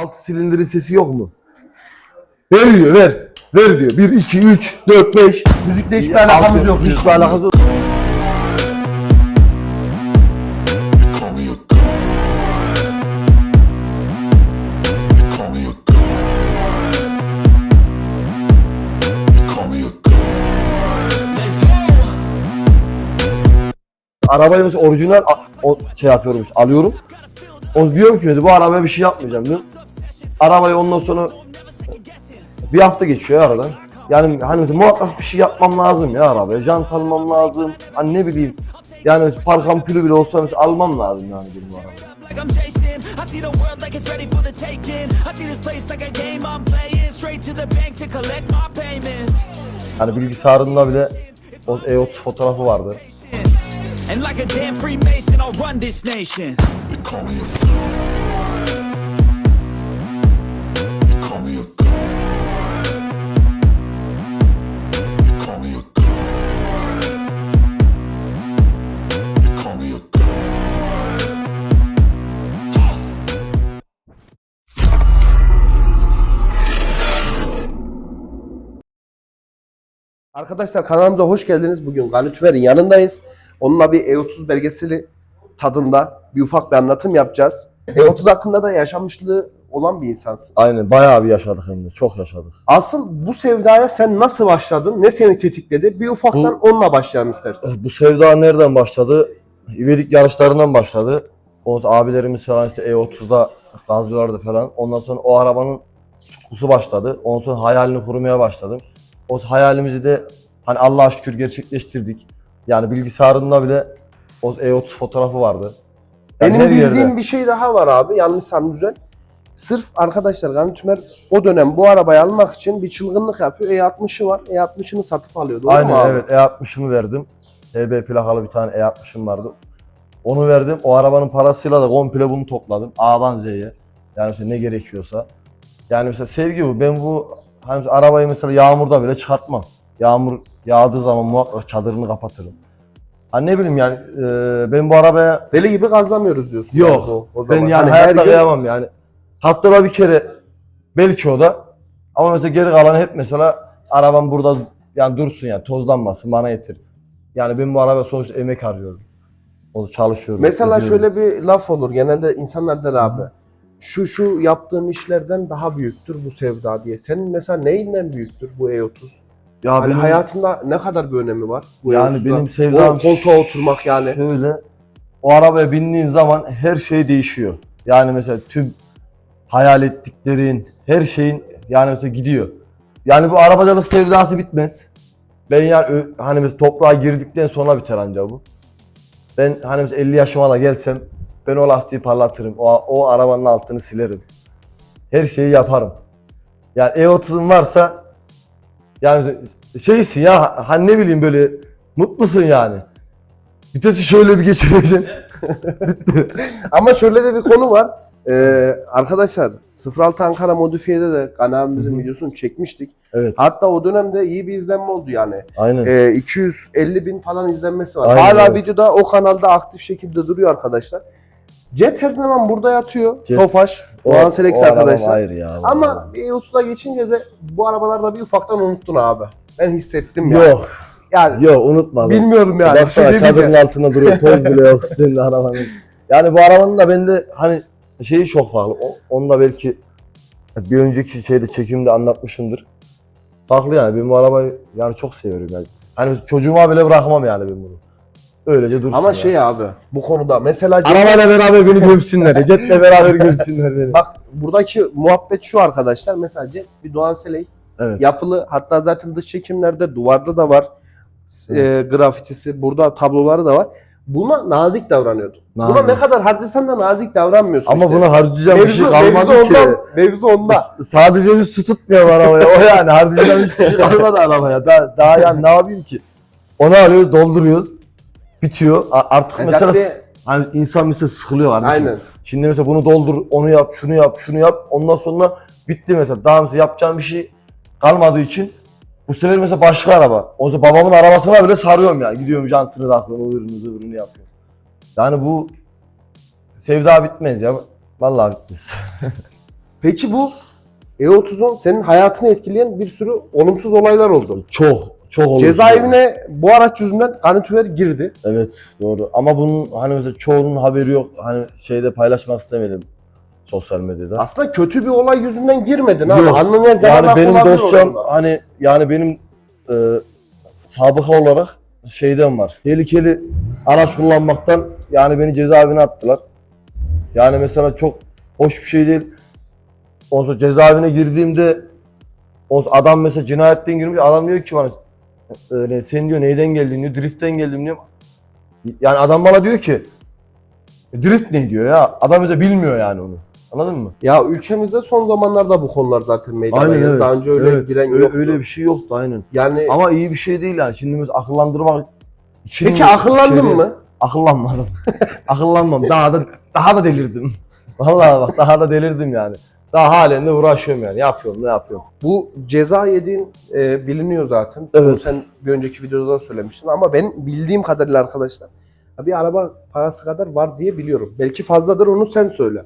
Altı silindirin sesi yok mu? Ver diyor ver. Ver diyor. 1, 2, 3, 4, 5. Müzikle hiçbir alakamız yok. Hiçbir alakası yok. Arabayı mesela orijinal a- o şey yapıyorum alıyorum. O diyorum ki mesela bu arabaya bir şey yapmayacağım diyorum. Arabayı ondan sonra bir hafta geçiyor ya aradan. Yani hani mesela muhakkak bir şey yapmam lazım ya arabaya. Jant almam lazım. Hani ne bileyim. Yani park ampulü bile olsa mesela almam lazım yani benim arabaya. Hani bilgisayarında bile o E30 fotoğrafı vardı. And like a damn Freemason, I'll run this nation. Arkadaşlar kanalımıza hoş geldiniz. Bugün Gani Tümer'in yanındayız. Onunla bir E30 belgeseli tadında bir ufak bir anlatım yapacağız. E30 hakkında da yaşamışlığı olan bir insansın. Aynen bayağı bir yaşadık hem de. Çok yaşadık. Asıl bu sevdaya sen nasıl başladın? Ne seni tetikledi? Bir ufaktan onunla başlayalım istersen. Bu sevda nereden başladı? İvedik yarışlarından başladı. O abilerimiz falan işte E30'da gazlıyorlardı falan. Ondan sonra o arabanın tutkusu başladı. Ondan sonra hayalini kurmaya başladım. O hayalimizi de hani Allah'a şükür gerçekleştirdik. Yani bilgisayarımda bile o E30 fotoğrafı vardı. Yani Benim her bildiğim yerde. bir şey daha var abi. Yanlışsam düzel. Sırf arkadaşlar Gani Tümer o dönem bu arabayı almak için bir çılgınlık yapıyor. E60'ı var. E60'ını satıp alıyor. Doğru mu Aynen abi? evet E60'ımı verdim. TB plakalı bir tane E60'ım vardı. Onu verdim. O arabanın parasıyla da komple bunu topladım. A'dan Z'ye. Yani mesela ne gerekiyorsa. Yani mesela sevgi bu. Ben bu hani arabayı mesela yağmurda bile çıkartmam. Yağmur yağdığı zaman muhakkak çadırını kapatırım. Hani ne bileyim yani e, ben bu arabaya Deli gibi gazlamıyoruz diyorsun. Yok. yani o, o zaman. ben yani Hani hayatta her gün- kıyamam yani. Haftada bir kere belki o da. Ama mesela geri kalan hep mesela arabam burada yani dursun yani tozlanmasın bana yeter. Yani ben bu araba sonuçta emek harcıyorum. O çalışıyorum. Mesela ediyorum. şöyle bir laf olur. Genelde insanlar der abi. Şu şu yaptığım işlerden daha büyüktür bu sevda diye. Senin mesela neyinden büyüktür bu E30? ya hani benim, hayatında ne kadar bir önemi var bu yani E30'da? benim sevdam O koltuğa oturmak yani. Şöyle o arabaya bindiğin zaman her şey değişiyor. Yani mesela tüm hayal ettiklerin, her şeyin yani mesela gidiyor. Yani bu arabacılık sevdası bitmez. Ben yani hani mesela toprağa girdikten sonra biter anca bu. Ben hani mesela 50 yaşıma da gelsem ben o lastiği parlatırım. O, o arabanın altını silerim. Her şeyi yaparım. Yani E30'un varsa yani şeysin ya hani ne bileyim böyle mutlusun yani. Vitesi şöyle bir geçireceksin. Ama şöyle de bir konu var. Ee, arkadaşlar 06 Ankara modifiyede de kanalımızın videosunu çekmiştik. Evet. Hatta o dönemde iyi bir izlenme oldu yani. Aynen. Ee, 250 bin falan izlenmesi var. Aynen, Hala evet. videoda o kanalda aktif şekilde duruyor arkadaşlar. Cep her zaman burada yatıyor. Cep- Tofaş, Doğan Selex arkadaşlar. ayrı ya. Ama bir E30'a geçince de bu arabalarda bir ufaktan unuttun abi. Ben hissettim ya. Yok. Yani Yok unutmadım. bilmiyorum yani. Şey Baksana demeyeceğim. çadırın altında duruyor. Toz bile yok üstünde arabanın. Yani bu arabanın da bende hani şeyi çok farklı. Onu da belki bir önceki şeyde çekimde anlatmışımdır. Farklı yani. Ben bu arabayı yani çok seviyorum yani. Hani çocuğuma bile bırakmam yani ben bunu. Öylece dursun Ama ya. şey abi bu konuda mesela Arabayla beraber beni gömsünler. Jetle beraber gömsünler beni. bak buradaki muhabbet şu arkadaşlar. Mesela Jet bir Doğan Selex Evet. yapılı hatta zaten dış çekimlerde duvarda da var. Evet. E, grafitisi burada tabloları da var. Buna nazik davranıyordu. Buna Nazik. ne kadar harcasan da nazik davranmıyorsun. Ama işte. bunu harcayacağım bir şey kalmadı mevzu ki. ondan, mevzu onda. Sadece bir su tutmuyor arabaya. O yani harcayacağım hiçbir şey kalmadı arabaya. Daha, daha yani ne yapayım ki? Onu alıyoruz, dolduruyoruz. Bitiyor. A- Artık E, mesela cadde- hani insan mesela sıkılıyor kardeşim. Aynen. Şimdi mesela bunu doldur, onu yap, şunu yap, şunu yap. Ondan sonra bitti mesela. Daha mesela yapacağım bir şey kalmadığı için bu sefer mesela başka araba. O zaman babamın arabasına bile sarıyorum yani. Gidiyorum jantını takıyorum, öbürünü öbürünü yapıyorum. Yani bu sevda bitmez ya. Vallahi bitmez. Peki bu E30'un senin hayatını etkileyen bir sürü olumsuz olaylar oldu. Çok çok olur. Cezaevine bu araç yüzünden Garnitüver girdi. Evet doğru. Ama bunun hani mesela çoğunun haberi yok. Hani şeyde paylaşmak istemedim sosyal medyada. Aslında kötü bir olay yüzünden girmedin abi. Yok. Zaman Yani benim dosyam hani yani benim e, sabıka olarak şeyden var. Tehlikeli araç kullanmaktan yani beni cezaevine attılar. Yani mesela çok hoş bir şey değil. Ondan sonra cezaevine girdiğimde o adam mesela cinayetten girmiş adam diyor ki bana e, sen diyor neyden geldin diyor driftten geldim diyor. Yani adam bana diyor ki drift ne diyor ya adam mesela bilmiyor yani onu. Anladın mı? Ya ülkemizde son zamanlarda bu konular zaten meydana geldi. Daha önce öyle Evet, giren öyle, yoktu. öyle bir şey yoktu aynen. Yani Ama iyi bir şey değil yani. Şimdi biz akıllandırmak için peki akıllandın içeri- mı? Akıllanmadım. Akıllanmam. Daha da daha da delirdim. Vallahi bak daha da delirdim yani. Daha halen de uğraşıyorum yani. Yapıyorum ne yapıyorum. Bu ceza yediğin e, biliniyor zaten. Evet. Bunu Sen bir önceki videoda da söylemiştin ama ben bildiğim kadarıyla arkadaşlar bir araba parası kadar var diye biliyorum. Belki fazladır onu sen söyle.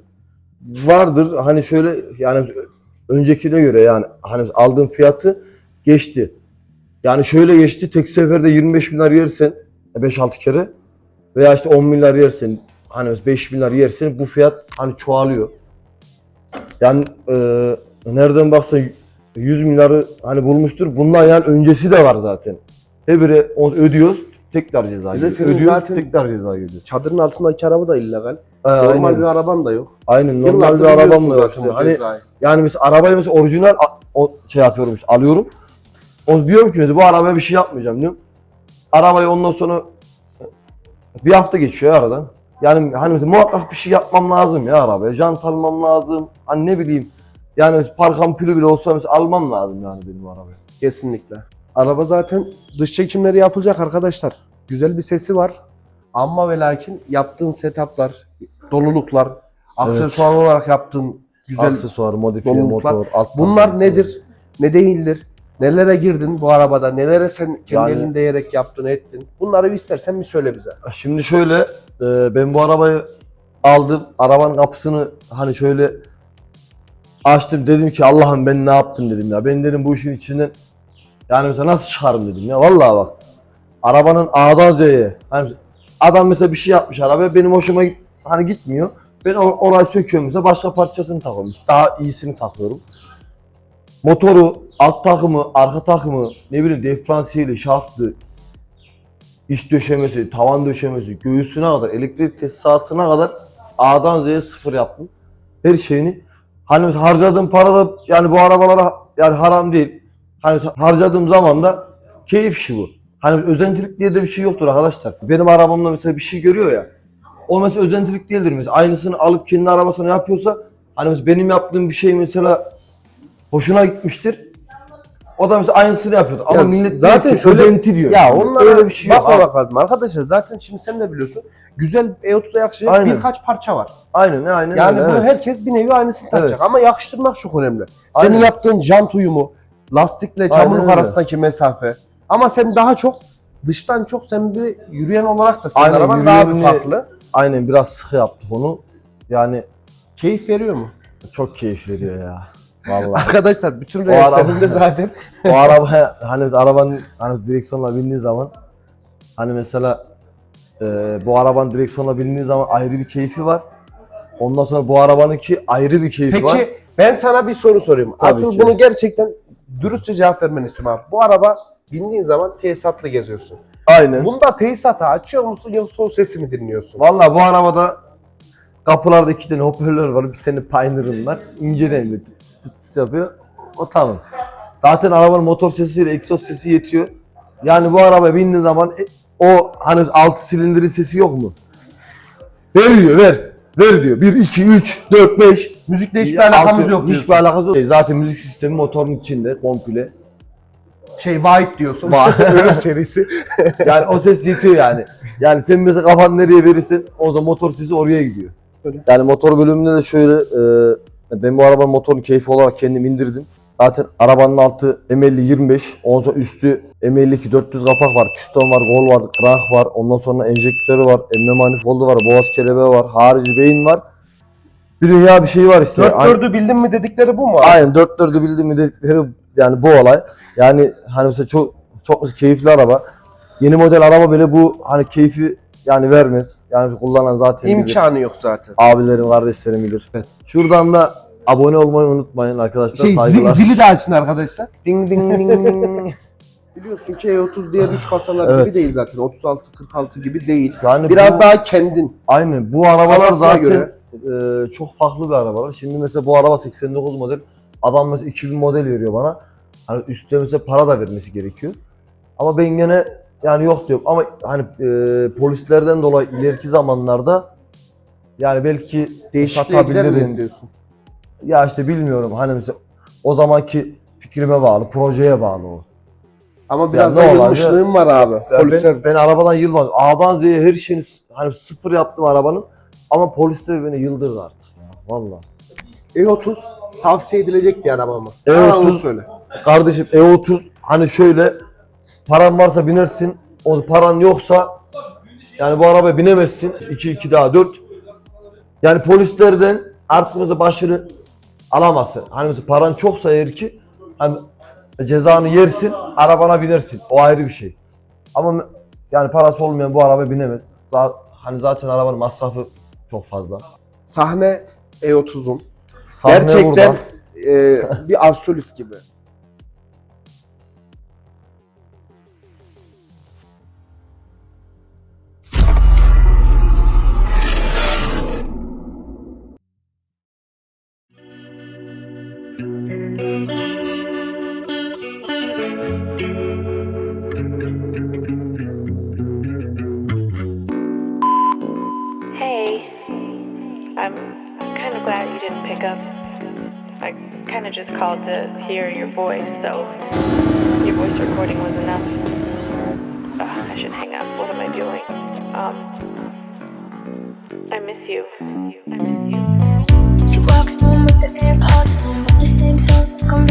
Vardır hani şöyle yani öncekine göre yani hani aldığım fiyatı geçti. Yani şöyle geçti tek seferde 25 milyar yersen 5-6 kere veya işte 10 milyar yersen hani 5 milyar yersen bu fiyat hani çoğalıyor. Yani e, nereden baksan 100 milyarı hani bulmuştur. Bundan yani öncesi de var zaten. Hebire onu ödüyoruz tekrar ceza Bir de geliyor. senin Ödüyoruz zaten- tekrar ceza geliyor. Çadırın altındaki araba da illegal. Ha, Normal aynen. bir araban da yok. Aynen normal Yıllardır bir arabam da yok. zaten işte. Hani cezayı. yani mesela arabayı mesela orijinal a- o şey yapıyorum işte alıyorum. O diyorum ki mesela bu arabaya bir şey yapmayacağım diyorum. Arabayı ondan sonra bir hafta geçiyor aradan. Yani hani mesela muhakkak bir şey yapmam lazım ya arabaya. Jant almam lazım. Hani ne bileyim. Yani mesela park ampulü bile olsa mesela almam lazım yani benim arabaya. Kesinlikle. Araba zaten dış çekimleri yapılacak arkadaşlar. Güzel bir sesi var. Ama ve lakin yaptığın setuplar, doluluklar, aksesuar olarak yaptığın güzel Aksesuar, modifiye, doluluklar. motor, alt Bunlar tasarım. nedir? Ne değildir? Nelere girdin bu arabada? Nelere sen kendi Yani- elin değerek yaptın, ettin? Bunları bir istersen bir söyle bize. Şimdi şöyle e, ben bu arabayı aldım. Arabanın kapısını hani şöyle açtım dedim ki Allah'ım ben ne yaptım dedim ya. Ben dedim bu işin içinden yani mesela nasıl çıkarım dedim ya. Vallahi bak. Arabanın A'dan Z'ye hani adam mesela bir şey yapmış arabaya benim hoşuma git- hani gitmiyor. Ben or- orayı söküyorum mesela başka parçasını takıyorum. Daha iyisini takıyorum. Motoru, alt takımı, arka takımı, ne bileyim diferansiyeli, şaftı, iç döşemesi, tavan döşemesi, göğüsüne kadar, elektrik tesisatına kadar A'dan Z'ye sıfır yaptım. Her şeyini. Hani harcadığım para da yani bu arabalara yani haram değil. Hani harcadığım zaman da keyif işi bu. Hani özentilik diye de bir şey yoktur arkadaşlar. Benim arabamda mesela bir şey görüyor ya. O mesela özentilik değildir mesela. Aynısını alıp kendi arabasına yapıyorsa hani mesela benim yaptığım bir şey mesela hoşuna gitmiştir. O da mesela aynısını yapıyordu. Ama Ya millet zaten zaten şöyle- özenti diyor. Ya Yani onlara öyle bir şey yok. bakmamak lazım. Arkadaşlar zaten şimdi sen de biliyorsun. Güzel E30'a yakışacak Aynen. birkaç parça var. Aynen aynen Yani öyle, bu evet. herkes bir nevi aynısını takacak Evet. ama yakıştırmak çok önemli. Senin Aynen. yaptığın jant uyumu, lastikle çamurluk arasındaki mesafe. Ama sen daha çok dıştan çok sen bir yürüyen olarak da senin Aynen, araban daha bir farklı. Aynen biraz sıkı yaptık onu. Yani Keyif veriyor mu? çok keyif veriyor ya. Vallahi. Arkadaşlar bütün reislerinde zaten o araba hani biz arabanın hani direksiyonla bindiği zaman hani mesela e, bu arabanın direksiyonla bindiği zaman ayrı bir keyfi var. Ondan sonra bu arabanınki ayrı bir keyfi Peki var. ben sana bir soru sorayım. Tabii Asıl ki. bunu gerçekten dürüstçe cevap vermeni istiyorum abi. Bu araba bindiğin zaman tesisatlı geziyorsun. Aynen. Bunda tesisatı açıyor musun yoksa o sesi mi dinliyorsun? Vallahi bu arabada kapılarda iki tane hoparlör var, bir tane Pioneer'ım var. İnceden bir tıp yapıyor. O tamam. Zaten arabanın motor sesiyle egzoz sesi yetiyor. Yani bu arabaya bindiğin zaman e, o hani 6 silindirin sesi yok mu? Ver diyor, ver. Ver diyor. 1, 2, 3, 4, 5. Müzikle hiçbir alakamız yok diyorsun. Hiçbir alakası yok. Zaten müzik sistemi motorun içinde komple. Şey White diyorsun. Ölüm serisi. Yani o ses yetiyor yani. Yani sen mesela kafanı nereye verirsen o zaman motor sesi oraya gidiyor. Öyle. Yani motor bölümünde de şöyle e, ben bu arabanın motorunu keyfi olarak kendim indirdim. Zaten arabanın altı M50 25, ondan sonra üstü M52 400 kapak var, piston var, gol var, crank var, ondan sonra enjektörü var, emme manifoldu var, boğaz kelebeği var, harici beyin var. bir dünya bir şey var işte. Dört dördü bildin mi dedikleri bu mu? Aynen dört dördü bildim mi dedikleri yani bu olay. Yani hani mesela çok çok keyifli araba. Yeni model araba bile bu hani keyfi yani vermez. Yani kullanan zaten bilir. İmkanı yok zaten. Abilerim, kardeşlerim bilir. Şuradan da abone olmayı unutmayın arkadaşlar. Şey, Saygılar. zi- zili de açın arkadaşlar. Ding ding ding ding. Biliyorsun ki E30 diğer 3 kasalar Evet. gibi değil zaten. 36-46 gibi değil. Yani Biraz bu, daha kendin. aynı bu arabalar Arabasına zaten göre. e, çok farklı bir arabalar. Şimdi mesela bu araba 89 model. Adam mesela 2000 model veriyor bana. Hani üstte mesela para da vermesi gerekiyor. Ama ben gene yani yok diyorum. Ama hani e, polislerden dolayı ileriki zamanlarda yani belki Değişikliğe gider miyiz diyorsun? Ya işte bilmiyorum hani mesela o zamanki fikrime bağlı, projeye bağlı o. Ama biraz ne da olay yılmışlığın var abi. Ya Polisler ben, ben arabadan yılmadım. A'dan Z'ye her şeyini s- hani sıfır yaptım arabanın. Ama polisler beni yıldırdı artık ya. Valla. E30 tavsiye edilecek bir araba mı? E30 Bana onu söyle. Kardeşim E30 hani şöyle paran varsa binersin. O paran yoksa yani bu arabaya binemezsin. 2 2 daha 4. Yani polislerden artık mesela başını alamazsın. Hani mesela paran çoksa eğer ki hani cezanı yersin, arabana binersin. O ayrı bir şey. Ama yani parası olmayan bu araba binemez. Za- hani zaten arabanın masrafı çok fazla. Sahne E30'un. Sahne Gerçekten e, bir Absolus gibi. Of just called to hear your voice, so your voice recording was enough. Ugh, I should hang up. What am I doing? Um, I miss you. I miss you. She walks home with the AirPods the same songs on